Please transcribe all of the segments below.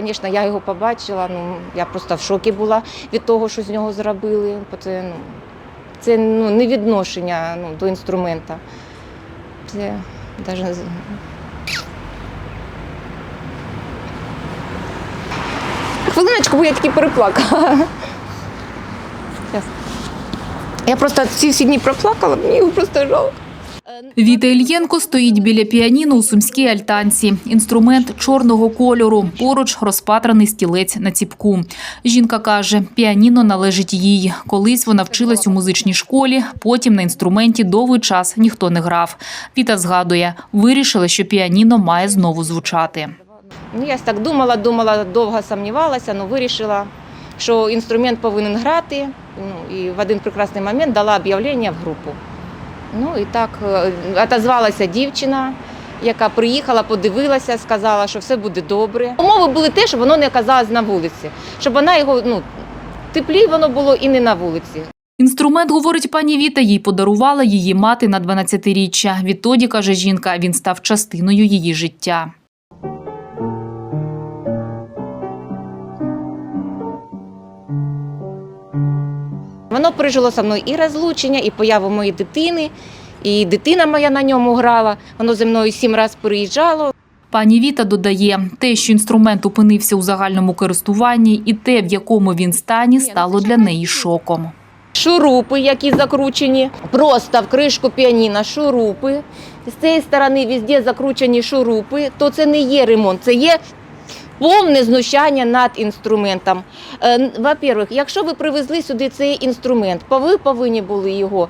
звісно, я його побачила. Ну, я просто в шокі була від того, що з нього зробили. Це, ну, це ну, не відношення ну, до інструмента. Це навіть... Хвилиночку, бо я таки переплакала. Я просто ці всі дні проплакала, мені його просто жалко. Віта Ільєнко стоїть біля піаніно у сумській альтанці. Інструмент чорного кольору. Поруч розпатраний стілець на ціпку. Жінка каже, піаніно належить їй. Колись вона вчилась у музичній школі, потім на інструменті довгий час ніхто не грав. Віта згадує, вирішила, що піаніно має знову звучати. Ну, я так думала, думала, довго сумнівалася, але вирішила, що інструмент повинен грати. Ну, і в один прекрасний момент дала об'явлення в групу. Ну і так е, отозвалася дівчина, яка приїхала, подивилася, сказала, що все буде добре. Умови були те, щоб воно не оказалось на вулиці, щоб вона його ну, теплі воно було і не на вулиці. Інструмент, говорить пані Віта, їй подарувала її мати на 12-річчя. Відтоді, каже жінка, він став частиною її життя. Воно пережило со мною і розлучення, і появу моєї дитини, і дитина моя на ньому грала. Воно зі мною сім разів переїжджало. Пані Віта додає, те, що інструмент опинився у загальному користуванні, і те, в якому він стані, стало для неї шоком. Шурупи, які закручені, просто в кришку піаніна шурупи. З цієї сторони везде закручені шурупи, то це не є ремонт, це є повне знущання над інструментом. Е, Во-первых, якщо ви привезли сюди цей інструмент, ви повинні були його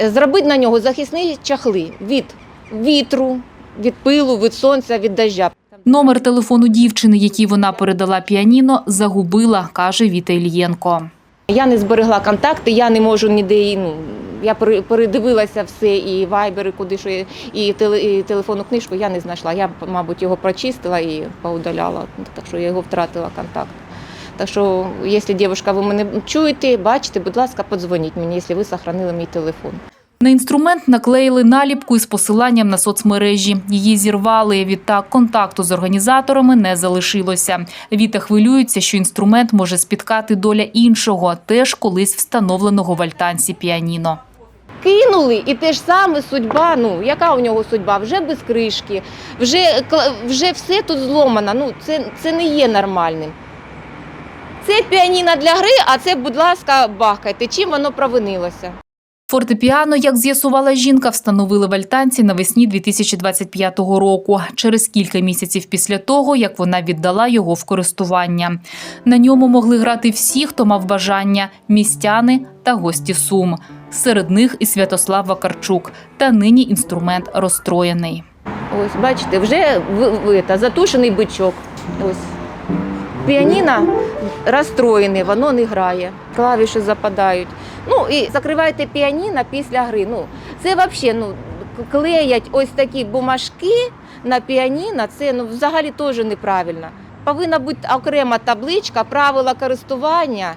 е, зробити на нього захисні чахли від вітру, від пилу, від сонця, від дождя. Номер телефону дівчини, якій вона передала піаніно, загубила, каже Віта Ільєнко. Я не зберегла контакти, я не можу ніде. Ну, я пере- передивилася все, і вайбери, куди що, і, теле, телефонну книжку я не знайшла. Я, мабуть, його прочистила і поудаляла, так що я його втратила контакт. Так що, якщо дівчинка, ви мене чуєте, бачите, будь ласка, подзвоніть мені, якщо ви зберігали мій телефон. На інструмент наклеїли наліпку із посиланням на соцмережі. Її зірвали. Відтак контакту з організаторами не залишилося. Віта хвилюється, що інструмент може спіткати доля іншого, теж колись встановленого в альтанці піаніно. Кинули, і те ж саме судьба. Ну, яка у нього судьба? Вже без кришки, вже, вже все тут зломано. Ну, це, це не є нормальним. Це піаніно для гри, а це, будь ласка, бахкайте. Чим воно провинилося? Фортепіано, як з'ясувала жінка, встановили в альтанці навесні 2025 року, через кілька місяців після того, як вона віддала його в користування. На ньому могли грати всі, хто мав бажання – містяни та гості Сум. Серед них і Святослав Вакарчук. Та нині інструмент розстроєний. Ось, бачите, вже в, в, затушений бичок. Ось. Піаніно розстроєне, воно не грає, клавіші западають. Ну і закриваєте піаніно після гри. Ну, це взагалі ну, клеять ось такі бумажки на піаніно, це ну, взагалі теж неправильно. Повинна бути окрема табличка, правила користування.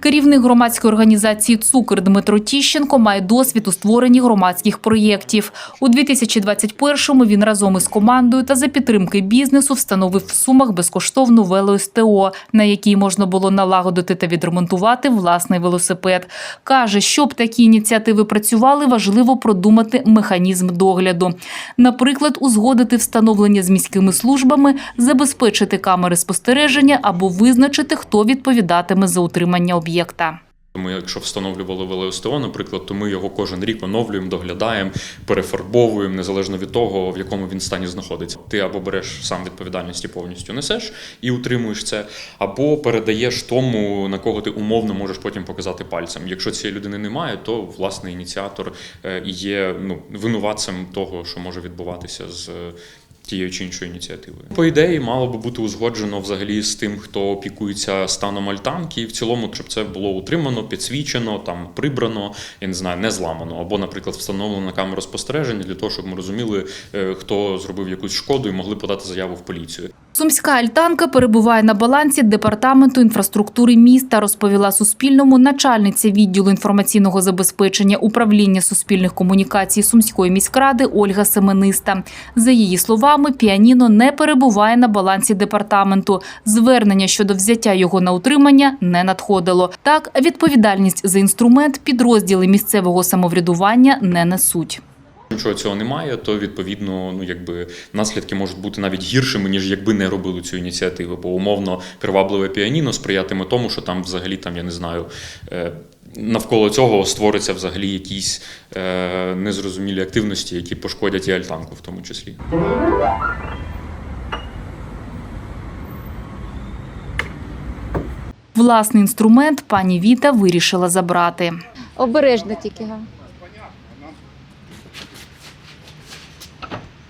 Керівник громадської організації «Цукор» Дмитро Тіщенко має досвід у створенні громадських проєктів. У 2021-му він разом із командою та за підтримки бізнесу встановив в Сумах безкоштовну вело-СТО, на якій можна було налагодити та відремонтувати власний велосипед. Каже, щоб такі ініціативи працювали, важливо продумати механізм догляду. Наприклад, узгодити встановлення з міськими службами, забезпечити камери спостереження або визначити, хто відповідатиме за утримання об'єкта. Ми, якщо встановлювали ВЛСТО, наприклад, то ми його кожен рік оновлюємо, доглядаємо, перефарбовуємо, незалежно від того, в якому він стані знаходиться. Ти або береш сам відповідальність повністю несеш і утримуєш це, або передаєш тому, на кого ти умовно можеш потім показати пальцем. Якщо цієї людини немає, то власне ініціатор е, є ну, винуватцем того, що може відбуватися з. Тією чи іншою ініціативою. По ідеї, мало би бути узгоджено взагалі з тим, хто опікується станом альтанки, і в цілому, щоб це було утримано, підсвічено, там прибрано, я не знаю, не зламано, або, наприклад, встановлено на спостереження для того, щоб ми розуміли, е, хто зробив якусь шкоду і могли подати заяву в поліцію. Сумська альтанка перебуває на балансі департаменту інфраструктури міста, розповіла Суспільному начальниця відділу інформаційного забезпечення управління суспільних комунікацій Сумської міськради Ольга Семениста. За її словами, словами, піаніно не перебуває на балансі департаменту. Звернення щодо взяття його на утримання не надходило. Так, відповідальність за інструмент підрозділи місцевого самоврядування не несуть. Нічого цього немає, то відповідно, ну якби наслідки можуть бути навіть гіршими, ніж якби не робили цю ініціативу. Бо умовно привабливе піаніно сприятиме тому, що там взагалі там я не знаю. Навколо цього створиться взагалі якісь е, незрозумілі активності, які пошкодять і альтанку, в тому числі. Власний інструмент пані Віта вирішила забрати. Обережно тільки. га.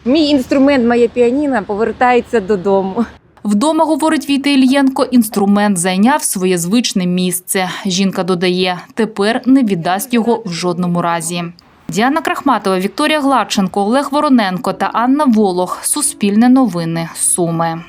Мій інструмент, моє піаніно повертається додому. Вдома, говорить Віта Ільєнко, інструмент зайняв своє звичне місце. Жінка додає, тепер не віддасть його в жодному разі. Діана Крахматова, Вікторія Гладченко, Олег Вороненко та Анна Волох. Суспільне новини. Суми.